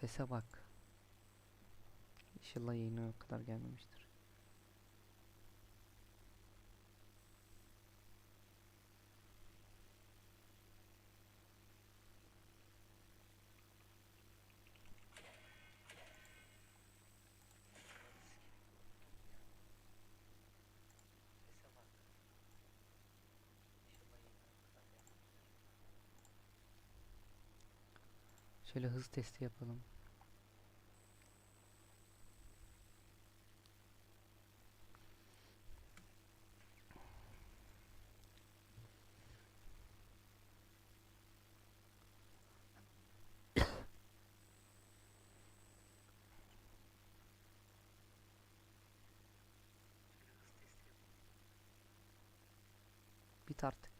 Sese bak. İnşallah yayına o kadar gelmemiştir. Şöyle hız testi yapalım. Bit artık.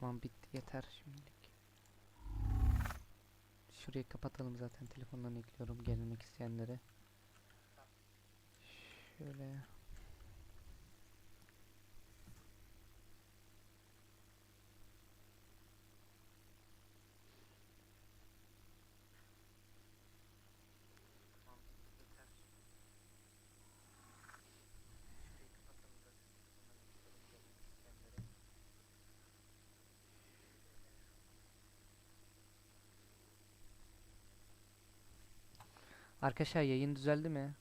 Tamam bitti yeter şimdilik. Şurayı kapatalım zaten telefondan ekliyorum gelmek isteyenlere. Şöyle. Arkadaşlar yayın düzeldi mi?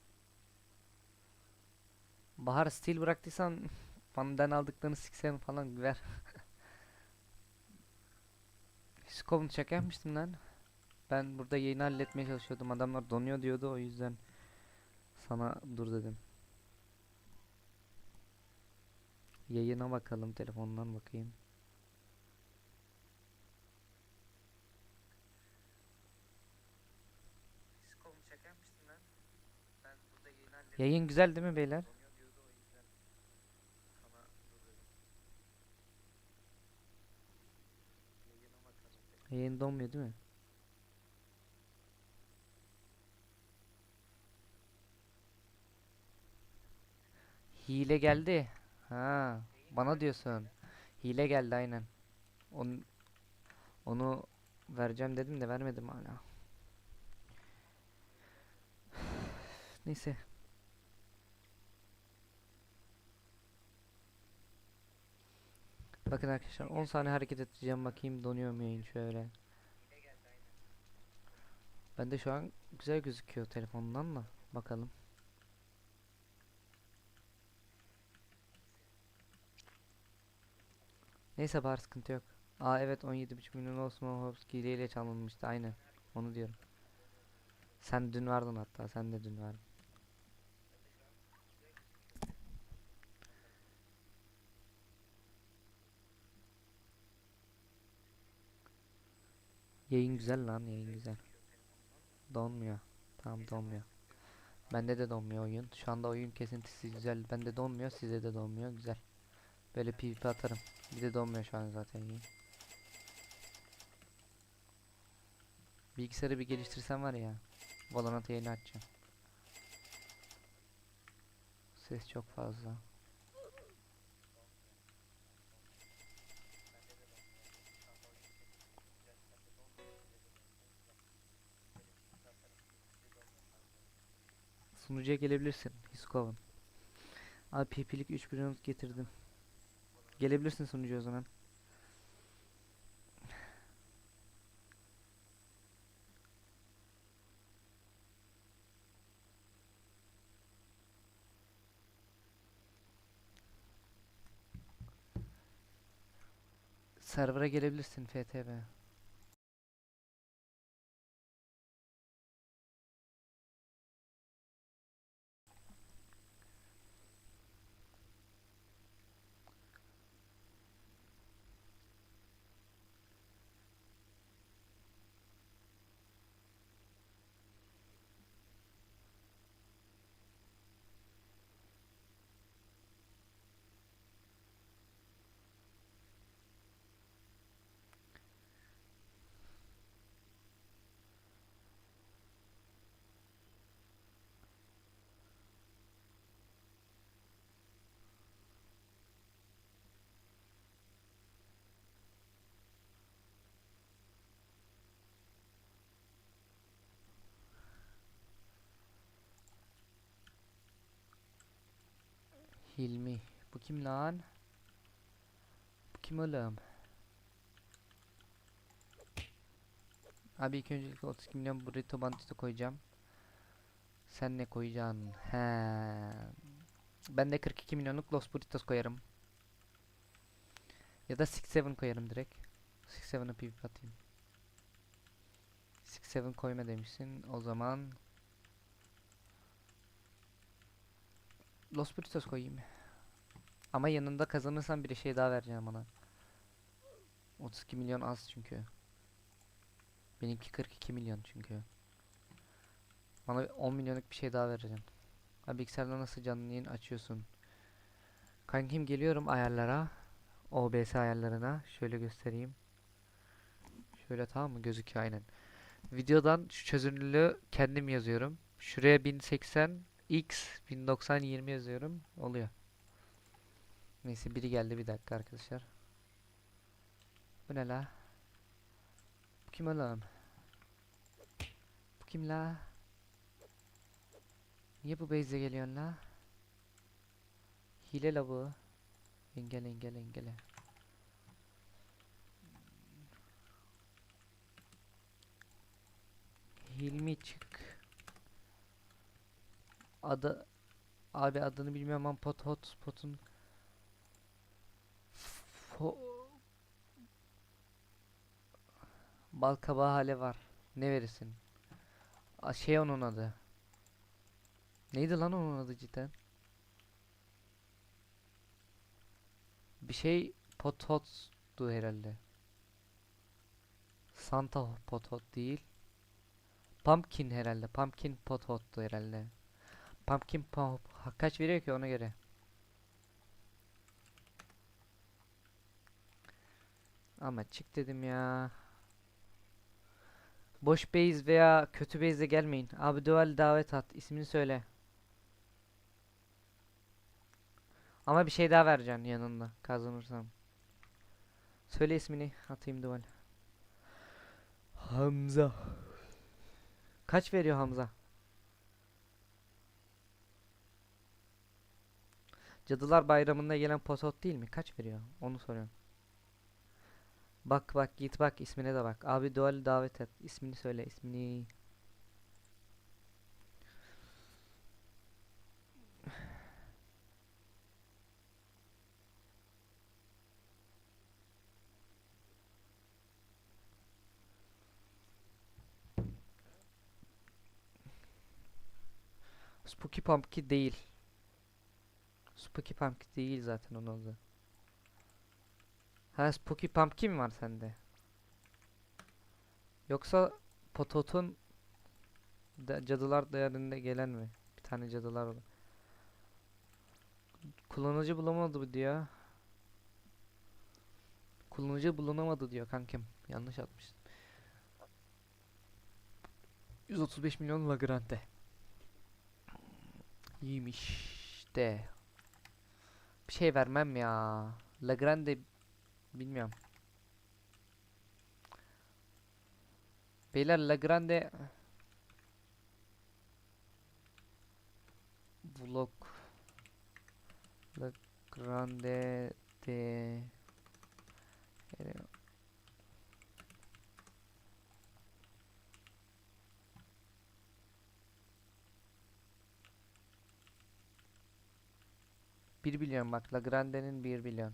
Bahar stil bıraktıysan benden aldıklarını siksen falan ver. Skovunu check yapmıştım lan. Ben burada yayını halletmeye çalışıyordum. Adamlar donuyor diyordu o yüzden sana dur dedim. Yayına bakalım telefondan bakayım. Yayın güzel değil mi beyler? Yayın donmuyor değil mi? Hile geldi. Ha, bana diyorsun. Hile geldi aynen. Onu, onu vereceğim dedim de vermedim hala. Neyse. Bakın arkadaşlar 10 saniye hareket edeceğim bakayım donuyor mu yayın şöyle. Bende şu an güzel gözüküyor telefondan da bakalım. Neyse bari sıkıntı yok. Aa evet 17.5 milyon Osman Hopski ile çalınmıştı aynen. Onu diyorum. Sen dün vardın hatta sen de dün vardın. Yayın güzel lan yayın güzel. Donmuyor. Tamam donmuyor. Bende de donmuyor oyun. Şu anda oyun kesintisi güzel. Bende donmuyor size de donmuyor güzel. Böyle PvP atarım. Bir de donmuyor şu an zaten yayın. Bilgisayarı bir geliştirsem var ya. Valorant yayını açacağım. Ses çok fazla. Sunucuya gelebilirsin Hiskovan. Abi PP'lik 3 bronz getirdim. Gelebilirsin sunucuya o zaman. Server'a gelebilirsin FTB. Hilmi. Bu kim lan? Bu kim oğlum? Abi ilk öncelikle 32 milyon burrito bandito koyacağım. Sen ne koyacaksın? He. Ben de 42 milyonluk Los Burritos koyarım. Ya da 6-7 koyarım direkt. 6-7'ı PvP atayım. 6-7 koyma demişsin. O zaman Los Burritos koyayım. Ama yanında kazanırsan bir şey daha vereceğim bana. 32 milyon az çünkü. Benimki 42 milyon çünkü. Bana 10 milyonluk bir şey daha vereceksin. Ha bilgisayarda nasıl canlı yayın açıyorsun? Kankim geliyorum ayarlara. OBS ayarlarına. Şöyle göstereyim. Şöyle tamam mı? Gözüküyor aynen. Videodan şu çözünürlüğü kendim yazıyorum. Şuraya 1080 X 1090 20 yazıyorum. Oluyor. Neyse biri geldi bir dakika arkadaşlar. Bu ne la? Bu kim oğlum? Bu kim la? Niye bu base'e geliyorsun la? Hile la bu. Engele engele engele. Hilmi çık. Adı abi adını bilmiyorum ama pot hot spot'un Fo Bal kabağı hale var. Ne verirsin? A şey onun adı. Neydi lan onun adı cidden? Bir şey Pothot'tu herhalde. Santa Pothot değil. Pumpkin herhalde. Pumpkin Pothot'tu herhalde. Pumpkin Pop kaç veriyor ki ona göre? Ama çık dedim ya. Boş base veya kötü base'e gelmeyin. Abi dual davet at. İsmini söyle. Ama bir şey daha vereceksin yanında kazanırsam. Söyle ismini atayım dual. Hamza. Kaç veriyor Hamza? Cadılar Bayramı'nda gelen potot değil mi? Kaç veriyor? Onu soruyorum. Bak bak git bak ismine de bak. Abi dual davet et. İsmini söyle ismini. Spooky Pumpkin değil. Spooky Pumpkin değil zaten onun adı. Ha Spooky Pumpkin mi var sende? Yoksa Potot'un cadılar değerinde gelen mi? Bir tane cadılar var. Kullanıcı bulamadı bu diyor. Kullanıcı bulunamadı diyor kankim. Yanlış atmışsın. 135 milyon Lagrande. İyiymiş de. Bir şey vermem ya. Lagrande bilmiyorum. Beyler Lagrande Vlog Lagrande de Bir milyon bak Lagrande'nin bir milyon.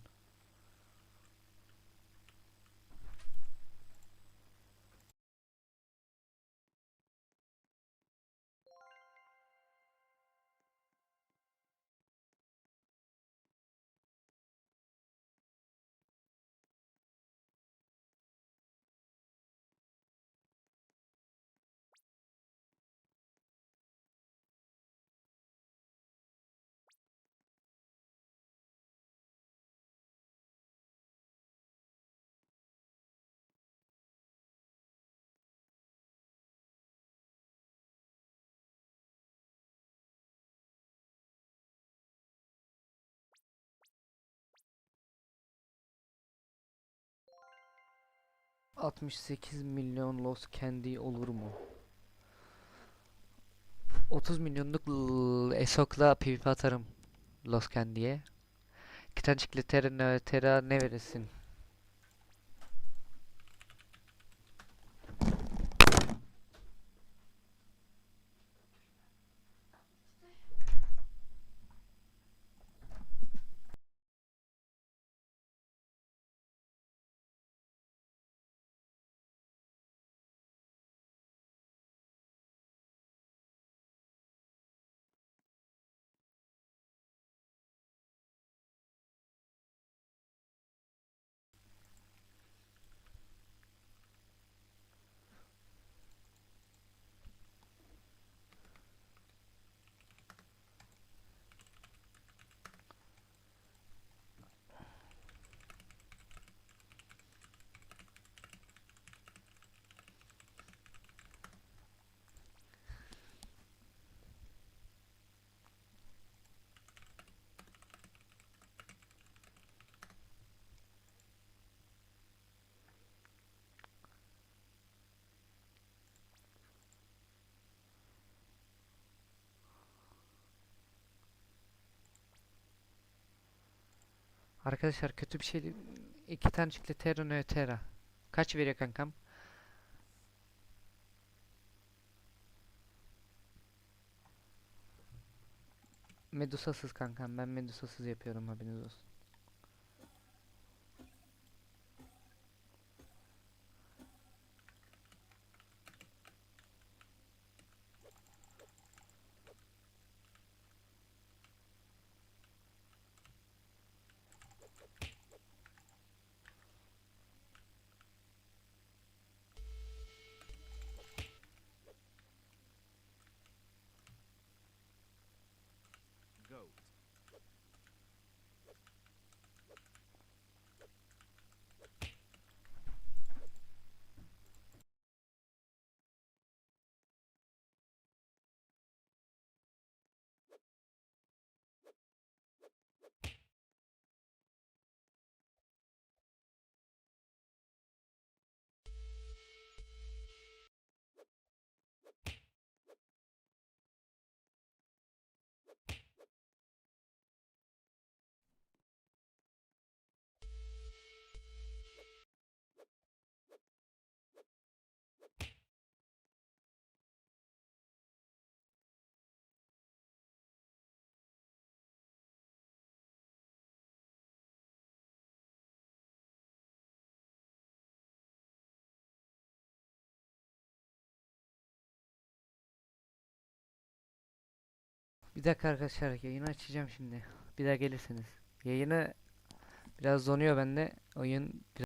...68 milyon Lost Candy olur mu? 30 milyonluk Esok'la PvP atarım. Los Candy'ye. İki tane Tera, ne, ne verirsin? Arkadaşlar kötü bir şey değil. İki tane Tera ne Tera. Kaç veriyor kankam? Medusasız kankam. Ben medusasız yapıyorum haberiniz olsun. Dakika arkadaşlar yayını açacağım şimdi. Bir daha gelirsiniz. Yayını biraz donuyor bende. Oyun